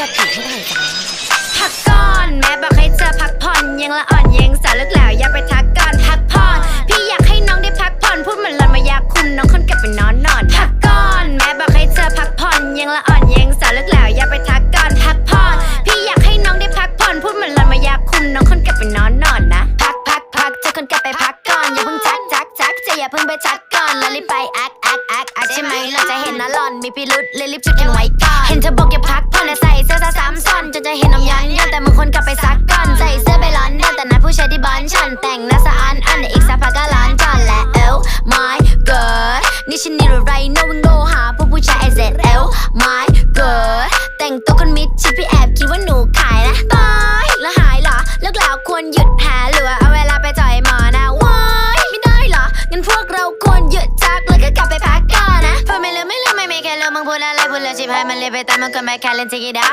กติให้ได้จ้าพักก่อนแม่บอกให้เธอพักผ่อนยังละอ่อนยังสาวเลึกแล้วอย่าไปทักก่อนพักผ่อนพี่อยากให้น้องได้พักผ่อนพูดเหมือนเรามายาคุมน้องคนกลับไปนอนนอนพักก่อนแม่บอกให้เธอพักผ่อนยังละอ่อนยังสาวเลึกแล้วอย่าไปทักก่อนพักผ่อนพี่อยากให้น้องได้พักผ่อนพูดเหมือนเรามายาคุมน้องคนกลับไปนอนนอนนะพักพักพักเธอคนกลับไปพักก่อนอย่าเพิ่งทักทักทักจะอย่าเพิ่งไปทักก่อนแล้วรีบไปแอคแอคแอคแอคใช่ไหมเราจะเห็นนะหล่อนมีพิรุษเลยรีบชุดกันไว้ ที่ฉันนี่หรือไร no we go หาพวกผู้ชาย I said L my god แต่งตัวคนมิดชิดพี่แอบคิดว่าหนูขายนะบายแล้วหายเหรอเลิกแล้วควรหยุดแพ้หรือเอาเวลาไปจ่อยหมอนะว้ายไม่ได้เหรองั้นพวกเราควรหยุดจักแล้วก็กลับไปพักก่อนนะเพราะไม่ลืมไม่ลืมไม่ไม่แค่ลืมมึงพูดอะไรพูดแล้วชิบหายมันเลยไปตามมันก็ไม่แค่เล่นจิกิดา